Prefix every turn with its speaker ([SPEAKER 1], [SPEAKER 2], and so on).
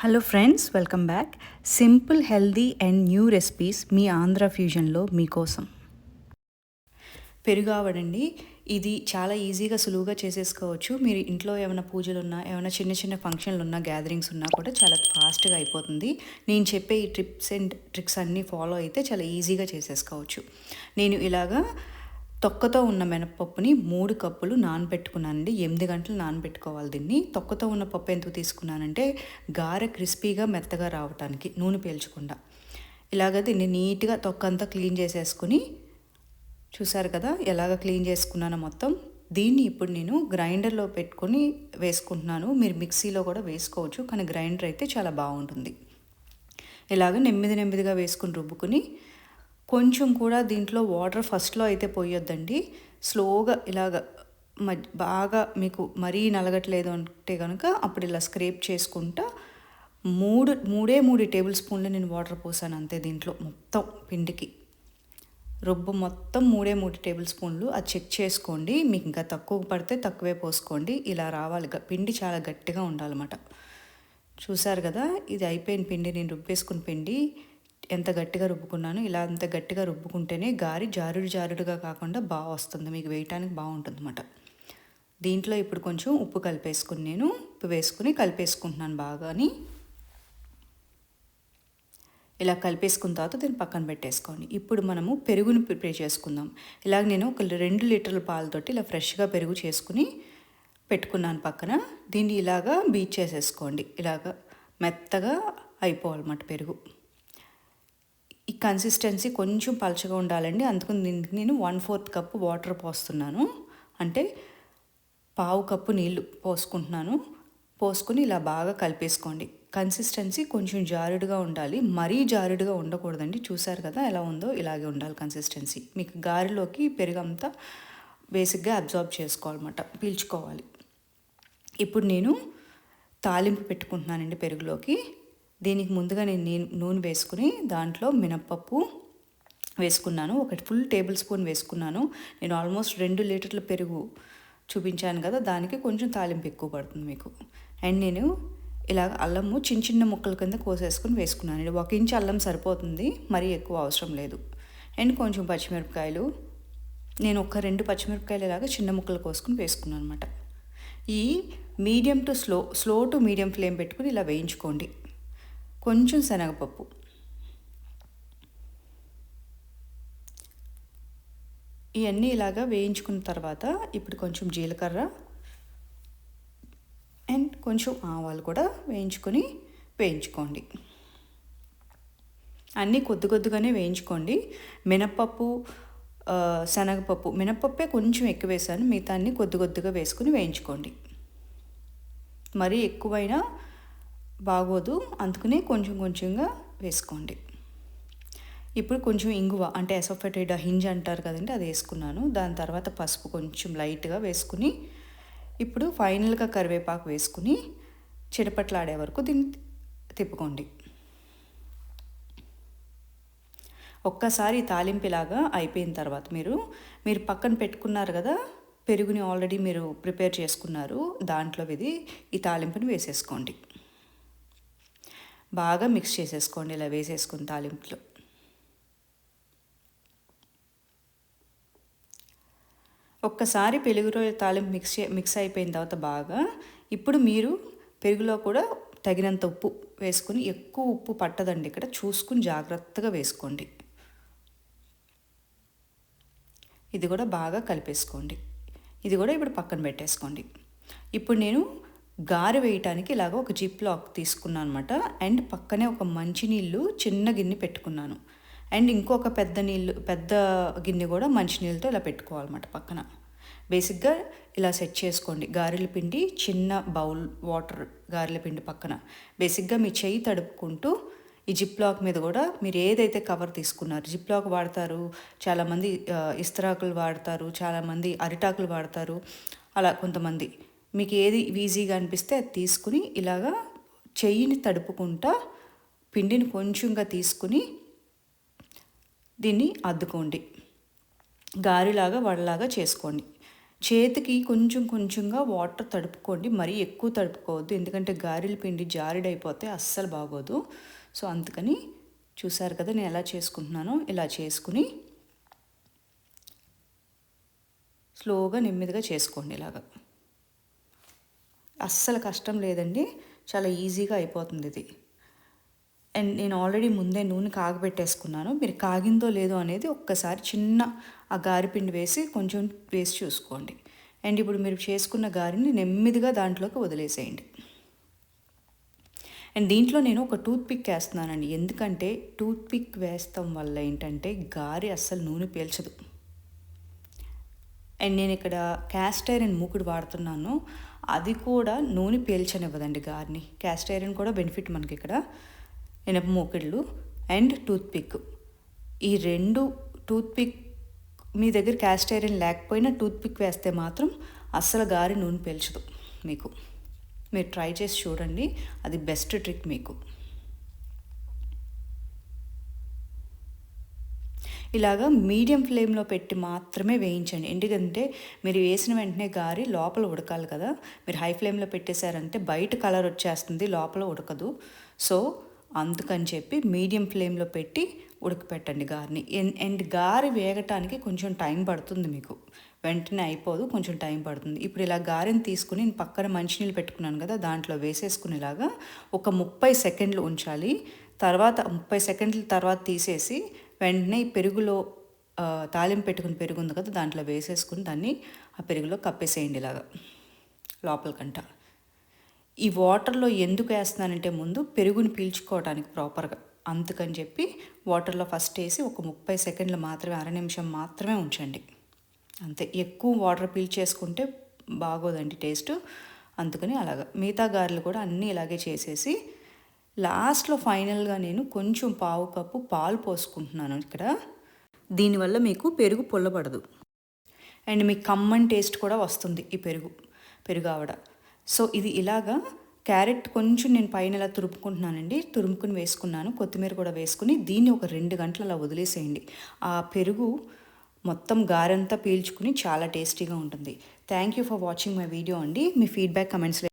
[SPEAKER 1] Hello friends welcome back simple healthy and new recipes మీ ఆంధ్ర ఫ్యూజన్లో మీకోసం. పెరుగావడండి ఇది చాలా ఈజీగా సులువుగా చేసేసుకోవచ్చు. మీరు ఇంట్లో ఏమైనా పూజలు ఉన్నా ఏమైనా చిన్న చిన్న ఫంక్షన్లు ఉన్నా గ్యాదరింగ్స్ ఉన్నా కూడా చాలా ఫాస్ట్గా అయిపోతుంది. నేను చెప్పే ఈ ట్రిప్స్ అండ్ ట్రిక్స్ అన్నీ ఫాలో అయితే చాలా ఈజీగా చేసేసుకోవచ్చు. నేను ఇలాగా తొక్కతో ఉన్న మినపప్పుని మూడు కప్పులు నానబెట్టుకున్నానండి. ఎనిమిది గంటలు నానబెట్టుకోవాలి దీన్ని. తొక్కతో ఉన్న పప్పు ఎందుకు తీసుకున్నానంటే గారె క్రిస్పీగా మెత్తగా రావటానికి నూనె పీల్చకుండా. ఇలాగ దీన్ని నీట్గా తొక్క అంతా క్లీన్ చేసేసుకుని చూసారు కదా ఎలాగ క్లీన్ చేసుకున్నానో మొత్తం. దీన్ని ఇప్పుడు నేను గ్రైండర్లో పెట్టుకొని వేసుకుంటున్నాను. మీరు మిక్సీలో కూడా వేసుకోవచ్చు కానీ గ్రైండర్ అయితే చాలా బాగుంటుంది. ఇలాగ నెమ్మది నెమ్మదిగా వేసుకుని రుబ్బుకుని కొంచెం కూడా దీంట్లో వాటర్ ఫస్ట్లో అయితే పోయొద్దండి. స్లోగా ఇలాగ బాగా మీకు మరీ నలగట్లేదు అంటే కనుక అప్పుడు ఇలా స్క్రేప్ చేసుకుంటా మూడు మూడే మూడు టేబుల్ స్పూన్లు నేను వాటర్ పోసాను అంతే దీంట్లో మొత్తం పిండికి. రుబ్బు మొత్తం మూడే మూడు టేబుల్ స్పూన్లు అది చెక్ చేసుకోండి. మీకు ఇంకా తక్కువ పడితే తక్కువే పోసుకోండి. ఇలా రావాలి. పిండి చాలా గట్టిగా ఉండాలన్నమాట. చూసారు కదా? ఇది అయిపోయిన పిండి నేను రుబ్బేసుకున్న పిండి. ఎంత గట్టిగా రుబ్బుకున్నాను ఇలా అంత గట్టిగా రుబ్బుకుంటేనే గారి జారుడు జారుడుగా కాకుండా బాగా వస్తుంది. మీకు వేయటానికి బాగుంటుంది అనమాట దీంట్లో ఇప్పుడు కొంచెం ఉప్పు కలిపేసుకుని నేను ఉప్పు వేసుకుని కలిపేసుకుంటున్నాను బాగాని. ఇలా కలిపేసుకున్న తర్వాత దీన్ని పక్కన పెట్టేసుకోండి. ఇప్పుడు మనము పెరుగుని ప్రిపేర్ చేసుకుందాం. ఇలాగ నేను ఒక రెండు లీటర్ల పాలతోటి ఇలా ఫ్రెష్గా పెరుగు చేసుకుని పెట్టుకున్నాను పక్కన. దీన్ని ఇలాగా బీచ్ చేసేసుకోండి. ఇలాగ మెత్తగా అయిపోవాలన్నమాట పెరుగు. ఈ కన్సిస్టెన్సీ కొంచెం పలచగా ఉండాలండి. అందుకు దీనికి నేను వన్ ఫోర్త్ కప్పు వాటర్ పోస్తున్నాను. అంటే పావు కప్పు నీళ్ళు పోసుకుంటున్నాను. పోసుకుని ఇలా బాగా కలిపేసుకోండి. కన్సిస్టెన్సీ కొంచెం జారుడుగా ఉండాలి. మరీ జారుడుగా ఉండకూడదండి. చూసారు కదా ఎలా ఉందో ఇలాగే ఉండాలి కన్సిస్టెన్సీ మీకు గారిలోకి పెరుగంతా బేసిక్గా అబ్జార్బ్ చేసుకోవాలన్నమాట. పీల్చుకోవాలి. ఇప్పుడు నేను తాలింపు పెట్టుకుంటున్నానండి పెరుగులోకి. దీనికి ముందుగా నేను నూనె వేసుకుని దాంట్లో మినప్పప్పు వేసుకున్నాను. ఒకటి ఫుల్ టేబుల్ స్పూన్ వేసుకున్నాను. నేను ఆల్మోస్ట్ రెండు లీటర్ల పెరుగు చూపించాను కదా దానికి కొంచెం తాలింపు ఎక్కువ పడుతుంది మీకు. అండ్ నేను ఇలా అల్లము చిన్న చిన్న ముక్కల కింద కోసేసుకుని వేసుకున్నాను. ఒక ఇంచు అల్లం సరిపోతుంది మరీ ఎక్కువ అవసరం లేదు. అండ్ కొంచెం పచ్చిమిరపకాయలు. నేను ఒక రెండు పచ్చిమిరపకాయలు ఇలాగా చిన్న ముక్కలు కోసుకుని వేసుకున్నాను అనమాట ఈ medium to slow slow to medium flame పెట్టుకుని ఇలా వేయించుకోండి. కొంచెం శనగపప్పు. ఇవన్నీ ఇలాగా వేయించుకున్న తర్వాత ఇప్పుడు కొంచెం జీలకర్ర అండ్ కొంచెం ఆవాలు కూడా వేయించుకొని వేయించుకోండి. అన్నీ కొద్ది కొద్దిగానే వేయించుకోండి. మినప్పప్పు శనగపప్పు. మినప్పప్పే కొంచెం ఎక్కువ వేసాను. మిగతా అన్నీ కొద్ది కొద్దిగా వేసుకుని వేయించుకోండి. మరీ ఎక్కువైనా బాగోదు. అందుకనే కొంచెం కొంచెంగా వేసుకోండి. ఇప్పుడు కొంచెం ఇంగువ అంటే ఎసోఫెటెడ్ హింజ్ అంటారు కదండి అది వేసుకున్నాను. దాని తర్వాత పసుపు కొంచెం లైట్గా వేసుకుని ఇప్పుడు ఫైనల్గా కరివేపాకు వేసుకుని చిడపట్లాడే వరకు దీన్ని తిప్పుకోండి. ఒక్కసారి తాలింపులాగా అయిపోయిన తర్వాత మీరు మీరు పక్కన పెట్టుకున్నారు కదా పెరుగుని ఆల్రెడీ మీరు ప్రిపేర్ చేసుకున్నారు దాంట్లో ఇది ఈ తాలింపుని వేసేసుకోండి. బాగా మిక్స్ చేసేసుకోండి. ఇలా వేసేసుకుని తాలింపులో. ఒక్కసారి పెరుగు రోజు తాలింపు మిక్స్ మిక్స్ అయిపోయిన తర్వాత బాగా ఇప్పుడు మీరు పెరుగులో కూడా తగినంత ఉప్పు వేసుకుని ఎక్కువ ఉప్పు పట్టదండి ఇక్కడ. చూసుకుని జాగ్రత్తగా వేసుకోండి. ఇది కూడా బాగా కలిపేసుకోండి. ఇది కూడా ఇప్పుడు పక్కన పెట్టేసుకోండి. ఇప్పుడు నేను గారె వేయటానికి ఇలాగ ఒక జిప్ లాక్ తీసుకున్నాను అనమాట అండ్ పక్కనే ఒక మంచినీళ్ళు చిన్న గిన్నె పెట్టుకున్నాను. అండ్ ఇంకొక పెద్ద నీళ్ళు పెద్ద గిన్నె కూడా మంచినీళ్ళతో ఇలా పెట్టుకోవాలన్నమాట పక్కన. బేసిక్గా ఇలా సెట్ చేసుకోండి. గారెల పిండి చిన్న బౌల్ వాటర్ గారెల పిండి పక్కన. బేసిక్గా మీ చెయ్యి తడుపుకుంటూ ఈ జిప్ లాక్ మీద కూడా మీరు ఏదైతే కవర్ తీసుకున్నారు జిప్ లాక్ వాడతారు చాలామంది ఇస్తరాకులు వాడతారు చాలామంది అరిటాకులు వాడతారు అలా కొంతమంది. మీకు ఏది ఈజీగా అనిపిస్తే అది తీసుకుని ఇలాగా చెయ్యిని తడుపుకుంటా పిండిని కొంచెంగా తీసుకుని దీన్ని అద్దుకోండి. గారిలాగా వడలాగా చేసుకోండి. చేతికి కొంచెం కొంచెంగా వాటర్ తడుపుకోండి. మరీ ఎక్కువ తడుపుకోవద్దు. ఎందుకంటే గారెల పిండి జారిడైపోతే అస్సలు బాగోదు. సో అందుకని చూసారు కదా నేను ఎలా చేసుకుంటున్నానో? ఇలా చేసుకుని స్లోగా నెమ్మదిగా చేసుకోండి ఇలాగా. అస్సలు కష్టం లేదండి. చాలా ఈజీగా అయిపోతుంది ఇది. అండ్ నేను ఆల్రెడీ ముందే నూనె కాగబెట్టేసుకున్నాను. మీరు కాగిందో లేదో అనేది ఒక్కసారి చిన్న ఆ గారిపిండి వేసి కొంచెం వేసి చూసుకోండి. అండ్ ఇప్పుడు మీరు చేసుకున్న గారిని నెమ్మదిగా దాంట్లోకి వదిలేసేయండి. అండ్ దీంట్లో నేను ఒక టూత్ పిక్ వేస్తున్నానండి. ఎందుకంటే టూత్ పిక్ వేస్తాం వల్ల ఏంటంటే గారి అస్సలు నూనె పీల్చదు. అండ్ నేను ఇక్కడ క్యాస్ట్ ఐరన్ మూకుడు వాడుతున్నాను. అది కూడా నూనె పీల్చనివ్వదండి గారిని. క్యాస్ట్ ఐరన్ కూడా బెనిఫిట్ మనకి ఇక్కడ ఇనప మూకిళ్ళు అండ్ టూత్పిక్ ఈ రెండు టూత్పిక్ మీ దగ్గర క్యాస్ట్ ఐరన్ లేకపోయినా టూత్పిక్ వేస్తే మాత్రం అస్సలు గారి నూనె పీల్చదు మీకు. మీరు ట్రై చేసి చూడండి. అది బెస్ట్ ట్రిక్ మీకు. ఇలాగా మీడియం ఫ్లేమ్లో పెట్టి మాత్రమే వేయించండి. ఎందుకంటే మీరు వేసిన వెంటనే గారి లోపల ఉడకాలి కదా. మీరు హై ఫ్లేమ్లో పెట్టేశారంటే బయట కలర్ వచ్చేస్తుంది లోపల ఉడకదు. సో అందుకని చెప్పి మీడియం ఫ్లేమ్లో పెట్టి ఉడకపెట్టండి గారిని. అండ్ గారి వేగటానికి కొంచెం టైం పడుతుంది మీకు. వెంటనే అయిపోదు కొంచెం టైం పడుతుంది. ఇప్పుడు ఇలా గారెని తీసుకుని నేను పక్కన మంచినీళ్ళు పెట్టుకున్నాను కదా దాంట్లో వేసేసుకునేలాగా ఒక ముప్పై సెకండ్లు ఉంచాలి. తర్వాత ముప్పై సెకండ్ల తర్వాత తీసేసి వెంటనే పెరుగులో తాలింపు పెట్టుకుని పెరుగు ఉంది కదా దాంట్లో వేసేసుకుని దాన్ని ఆ పెరుగులో కప్పేసేయండి ఇలాగా లోపలికంట ఈ వాటర్లో ఎందుకు వేస్తున్నానంటే ముందు పెరుగుని పీల్చుకోవడానికి ప్రాపర్గా అందుకని చెప్పి వాటర్లో ఫస్ట్ వేసి ఒక ముప్పై సెకండ్లు మాత్రమే అర నిమిషం మాత్రమే ఉంచండి. అంతే ఎక్కువ వాటర్ పీల్చేసుకుంటే బాగోదండి టేస్ట్. అందుకని అలాగా మిగతా గారెలు కూడా అన్నీ ఇలాగే చేసేసి లాస్ట్లో ఫైనల్గా నేను కొంచెం పావు కప్పు పాలు పోసుకుంటున్నాను ఇక్కడ. దీనివల్ల మీకు పెరుగు పొల్లబడదు. అండ్ మీకు కమ్మన్ టేస్ట్ కూడా వస్తుంది ఈ పెరుగు పెరుగు ఆవిడ. సో ఇది ఇలాగా క్యారెట్ కొంచెం నేను పైన ఇలా తురుముకుంటున్నానండి తురుముకుని వేసుకున్నాను. కొత్తిమీర కూడా వేసుకుని దీన్ని ఒక రెండు గంటలు అలా వదిలేసేయండి. ఆ పెరుగు మొత్తం గారంతా పీల్చుకుని చాలా టేస్టీగా ఉంటుంది. Thank you for watching my video అండి. మీ ఫీడ్బ్యాక్ కమెంట్స్